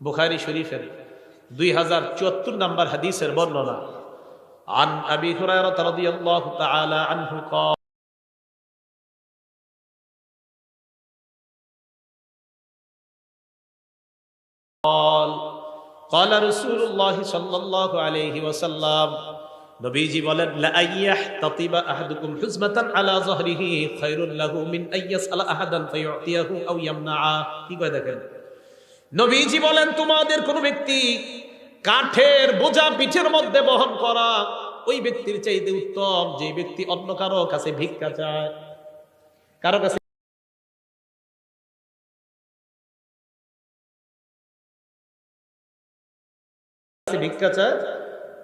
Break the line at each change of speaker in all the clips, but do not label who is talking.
বুখারি শরীফের দুই হাজার চুয়াত্তর নম্বর হাদিসের বর্ণনা عن أبي هريرة رضي الله تعالى عنه قال قال قال رسول الله صلى الله عليه وسلم নবীজি বলেন লাআইয়াহ তাতিবা আহাদুকুম হুজমাতান আলা যহরিহি খায়রুল লাহু মিন আইয়াসআলা আহাদান ফায়ুতিয়াহু আও ইয়ামনাআ কি কয় দেখেন নবীজি বলেন, তোমাদের কোন ব্যক্তি কাঠের বোঝা পিঠের মধ্যে বহন করা ওই ব্যক্তির চাইতে উত্তম, যে ব্যক্তি অন্য কারও কাছে ভিক্ষা চায়। কারও কাছে ভিক্ষা চায়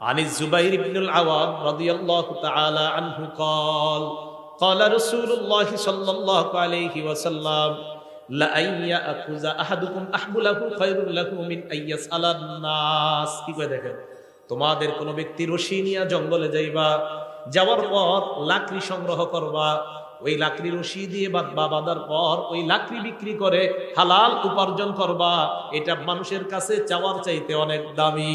عن الزبير بن العوام رضي الله تعالى عنه قال قال رسول الله صلى الله عليه وسلم لأن يأخذ أحدكم أحبله خير له من أن يسأل الناس কি কয় দেখেন তোমাদের কোন ব্যক্তি রশি নিয়ে জঙ্গলে যাইবা যাওয়ার পর লাকড়ি সংগ্রহ করবা ওই লাকড়ি রশি দিয়ে বাঁধবা বাঁধার পর ওই লাকড়ি বিক্রি করে হালাল উপার্জন করবা এটা মানুষের কাছে চাওয়ার চাইতে অনেক দামি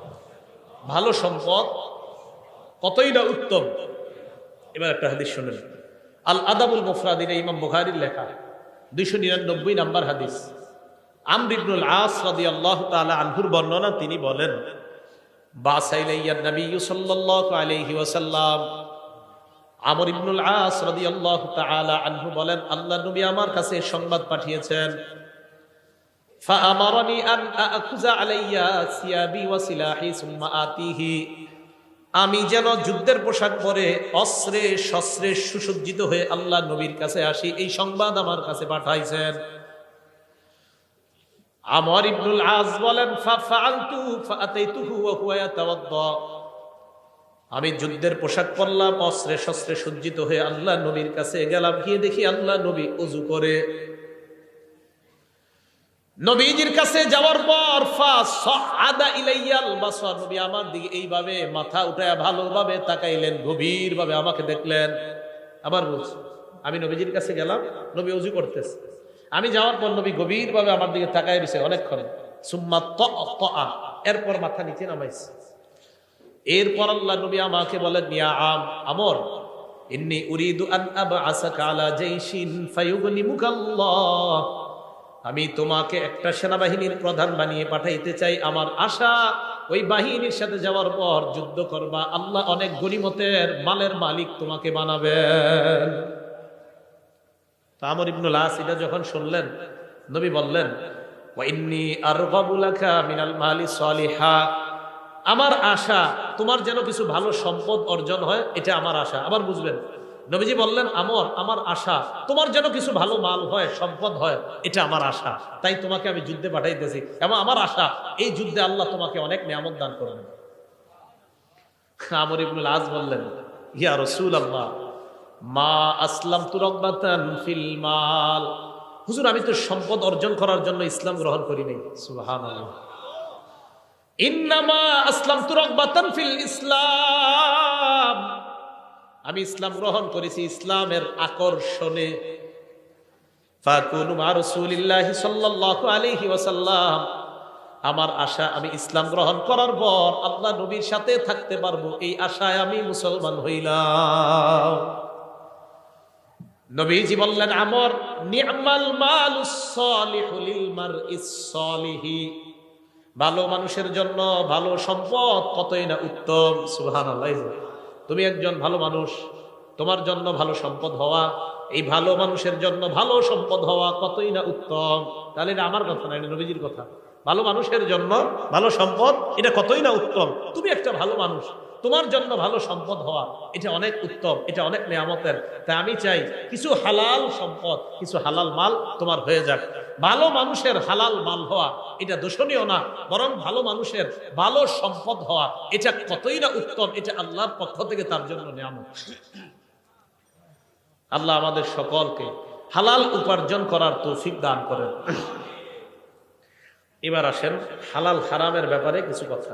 ভালো সম্পদ কতই না উত্তম? এবার একটা হাদিস শুনেন। আল আদাবুল মুফরাদির ইমাম বুখারির লেখা, দুইশো নিরানব্বই নাম্বার হাদিস। আমরিবনুল আস রাদি আল্লাহ তালা আনহুর বর্ণনা তিনি বলেন আমর বলেন, আল্লাহ আমার কাছে সংবাদ পাঠিয়েছেন فأمرني أن أأخذ علي ثيابي وسلاحي ثم آتيه আমি যেন যুদ্ধের পোশাক পরে অস্ত্রে শস্ত্রে সুসজ্জিত হয়ে আল্লাহ নবীর কাছে আসি এই সংবাদ আমার কাছে পাঠাইছেন আমর ইবনুল আজ বলেন ফাআলতু ফাআতাইতুহু ওয়া হুয়া ইয়াতাওয়াদ্দা আমি যুদ্ধের পোশাক পরলাম অস্ত্রে শস্ত্রে সজ্জিত হয়ে আল্লাহ নবীর কাছে গেলাম গিয়ে দেখি আল্লাহ নবী অজু করে নবীজির কাছে যাওয়ার পর নবী আমার দিকে এইভাবে মাথা উঠায় ভালোভাবে তাকাইলেন গভীর ভাবে আমাকে দেখলেন। আবার বলছি, আমি নবীজির কাছে গেলাম, নবী অজু করতেছে। আমি যাওয়ার পর নবী গভীর ভাবে আমার দিকে তাকাই দিছে অনেকক্ষণ। সুম্মা ত এরপর মাথা নিচে নামাইছে। এরপর আল্লাহ নবী আমাকে বলেন, ইয়া আম, আমর, ইন্নি উরিদু আন আবআসাকা আলা জাইশিন ফায়ুগনিমুকাল্লাহ। আমি তোমাকে একটা সেনাবাহিনীর প্রধান বানিয়ে পাঠাইতে চাই। আমার আশা, ওই বাহিনীর সাথে যাওয়ার পর যুদ্ধ করবা। আল্লাহ অনেক গরিমতের মালের মালিক তোমাকে বানাবেন। আমর ইবনুল আস এটা যখন শুনলেন, নবী বললেন আমার আশা, তোমার যেন কিছু ভালো সম্পদ অর্জন হয়, এটা আমার আশা। আবার বুঝবেন নবীজি বললেন, আমর, আমার আশা। তোমার যেন কিছু ভালো মাল হয়, সম্পদ হয়, এটা আমার আশা। তাই তোমাকে আমি যুদ্ধে পাঠাইতেছি এবং আমার আশা, এই যুদ্ধে আল্লাহ তোমাকে অনেক নিয়ামত দান করবেন। আমর ইবনুল আজ বললেন, ইয়া রসুল আল্লাহ মা আসলাম তুরকবাতান ফিল মাল। হুজুর, আমি তো সম্পদ অর্জন করার জন্য ইসলাম গ্রহণ করি নাই। সুবহানাল্লাহ। ইন্নামা আসলাম ফিল ইসলাম। আমি ইসলাম গ্রহণ করেছি ইসলামের আকর্ষণে। আমার আশা, আমি ইসলাম গ্রহণ করার পর আল্লাহ নবীর সাথে থাকতে পারব, এই আশায় আমি মুসলমান হইলাম। নবীজি বললেন, আমর ভালো মানুষের জন্য ভালো সম্পদ কতই না উত্তম সুহান তুমি একজন ভালো মানুষ, তোমার জন্য ভালো সম্পদ হওয়া, এই ভালো মানুষের জন্য ভালো সম্পদ হওয়া কতই না উত্তম? তাহলে এটা আমার কথা না, এটা নবীজির কথা। ভালো মানুষের জন্য ভালো সম্পদ, এটা কতই না উত্তম? তুমি একটা ভালো মানুষ তোমার জন্য ভালো সম্পদ হওয়া, এটা অনেক উত্তম, এটা অনেক নিয়ামতের। তাই আমি চাই কিছু হালাল সম্পদ, কিছু হালাল মাল তোমার হয়ে যাক। ভালো মানুষের হালাল মাল হওয়া, এটা দোষণীয় না, বরং ভালো মানুষের ভালো সম্পদ হওয়া, এটা কতই না উত্তম, এটা আল্লাহর পক্ষ থেকে তার জন্য নিয়ামত। আল্লাহ আমাদের সকলকে হালাল উপার্জন করার তৌফিক দান করেন। এবার আসেন হালাল হারামের ব্যাপারে কিছু কথা।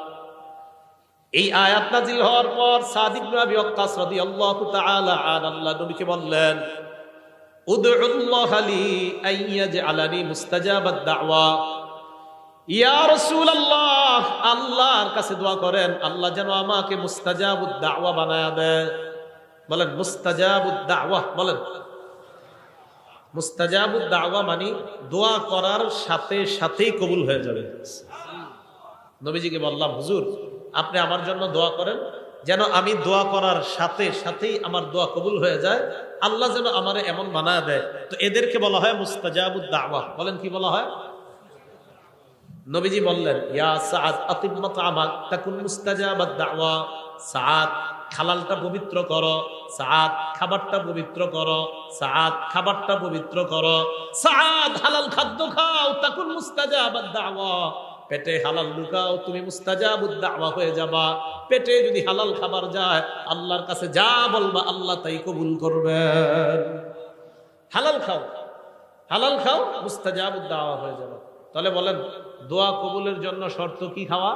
এই আয়াত নাজিল হওয়ার পর সাদিক নবী ওয়াক্কাস রাদিয়াল্লাহু তাআলা আন আল্লাহ নবীকে বললেন, উদউল্লাহ লি আইয়াজআলানি মুস্তাজাবাদ দাওয়া। ইয়া রাসূলুল্লাহ, আল্লাহর কাছে দোয়া করেন, আল্লাহ যেন আমাকে মুস্তাজাবুদ দাওয়া বানায়া দেয় বলেন, মুস্তাজাবুদ দাওয়া? বলেন। মুস্তাজাবুদ দাওয়া মানে দোয়া করার সাথে সাথেই কবুল হয়ে যাবে। নবীজিকে বললাম, হুজুর আপনি আমার জন্য দোয়া করেন, যেন আমি দোয়া করার সাথে সাথেই আমার দোয়া কবুল হয়ে যায়। আল্লাহ যেন আমার এমন বানায় দেয়। তো এদেরকে বলা হয় মুস্তাজাবুদ দাওয়া। বলেন কি বলা হয়? নবীজি বললেন খালালটা পবিত্র করো। সাদ খাবারটা পবিত্র করো। সাদ খাবারটা পবিত্র সাদ হালাল খাদ্য খাও, তাকুন মুস্তাজাবাদ দাওয়া। পেটে হালাল লুকাও, তুমি মুস্তাজাবুদ দাওয়া হয়ে যাবা। পেটে যদি হালাল খাবার যায়, আল্লাহর কাছে যা বলবা আল্লাহ তাই কবুল করবেন। হালাল খাও হালাল খাও, মুস্তাজাবুদ দাওয়া হয়ে যাবা। তাহলে বলেন, দোয়া কবুলের জন্য শর্ত কি খাওয়া?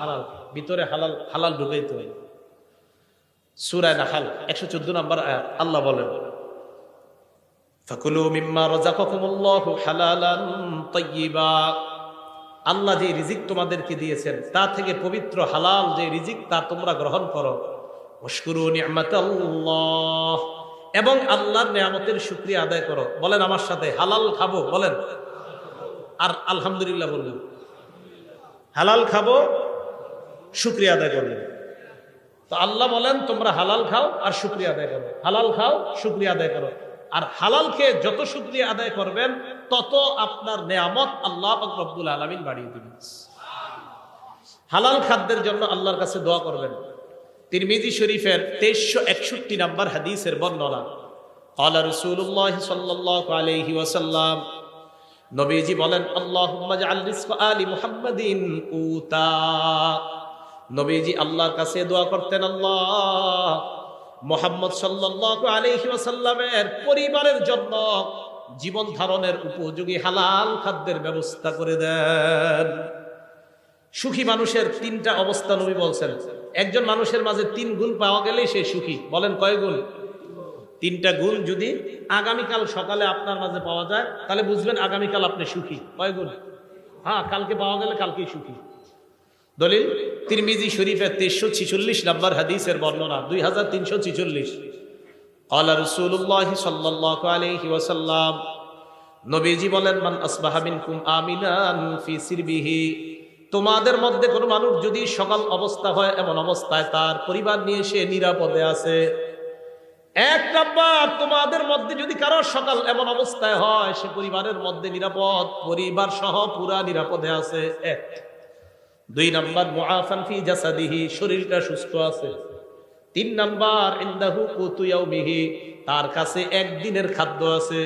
হালাল। ভিতরে হালাল হালাল ঢুকাইতে হয়। সুরায় নাহাল, একশো চোদ্দ নম্বর আল্লাহ বলেন, ফাকুলু মিম্মা রাযাকাকুমুল্লাহু হালালান তাইয়্যিবা আল্লাহ যে রিজিক তোমাদেরকে দিয়েছেন, তা থেকে পবিত্র হালাল যে রিজিক, তা তোমরা গ্রহণ করো। এবং আল্লাহর নিয়ামতের শুকরিয়া আদায় করো। বলেন আমার সাথে, হালাল খাব, বলেন। আর আলহামদুলিল্লাহ বললেন। হালাল খাব, শুক্রিয়া আদায় করলেন। তো আল্লাহ বলেন, তোমরা হালাল খাও আর শুক্রিয়া আদায় করো। হালাল খাও, শুক্রিয়া আদায় করো। আর হালাল খেয়ে যত শুক্রিয়া আদায় করবেন তত আপনার নেয়ামত আল্লাহ রব্দুল আলমিন বাড়িয়ে দিবেন। হালাল খাদ্যের জন্য আল্লাহর কাছে দোয়া করবেন। তিরমিজি শরীফের তেইশশো একষট্টি নাম্বার হাদিসের বর্ণনা আল্লাহ রসুল্লাহ সাল্লাহ আলহি ওয়াসাল্লাম, নবীজি বলেন আল্লাহ আলী মুহাম্মাদিন উতা। নবীজি আল্লাহর কাছে দোয়া করতেন, আল্লাহ, মোহাম্মদ সাল্লাহ আলহি ওয়াসাল্লামের পরিবারের জন্য জীবন ধারণের উপযোগী হালাল খাদ্যের ব্যবস্থা করে দেন। সুখী মানুষের তিনটা অবস্থা নবী বলছেন। একজন মানুষের মাঝে তিন গুণ পাওয়া গেলেই সে সুখী। বলেন কয় গুণ? তিনটা গুণ যদি আগামীকাল সকালে আপনার মাঝে পাওয়া যায়, তাহলে বুঝবেন আগামীকাল আপনি সুখী। কয় গুণ? হ্যাঁ কালকে পাওয়া গেলে কালকেই সুখী। দলিল, তিরমিজি শরীফের তেইশশো ছিচল্লিশ নাম্বার হাদিসের বর্ণনা, দুই হাজার তিনশো ছিচল্লিশ। আল্লাহ রসুল্লাহ সাল্লাল্লাহু আলাইহি ওয়াসাল্লাম নবীজি বলেন, মান আসবাহা মিনকুম আমিনান ফি সিরবিহি তোমাদের মধ্যে কোনো মানুষ যদি সকাল অবস্থা হয়, এমন অবস্থায় তার পরিবার নিয়ে সে নিরাপদে আছে। এক নাম্বার, তোমাদের মধ্যে যদি কারও সকাল এমন অবস্থায় হয়, সে পরিবারের মধ্যে নিরাপদ, পরিবার সহ পুরা নিরাপদে আছে। এক। দুই নাম্বার, মুআফান ফি জাসাদিহি শরীরটা সুস্থ আছে। তিন নাম্বার ইন্দাহু কুতুয়াউমিহি তার কাছে একদিনের খাদ্য আছে।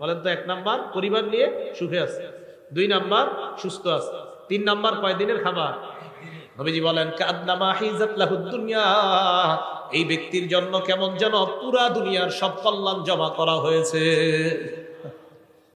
বলেন তো, এক নাম্বার পরিবার নিয়ে সুখে আছে, দুই নাম্বার সুস্থ আছে, তিন নাম্বার কয়দিনের খাবার? নবীজি বলেন এই ব্যক্তির জন্য কেমন যেন পুরা দুনিয়ার সব কল্যাণ জমা করা হয়েছে।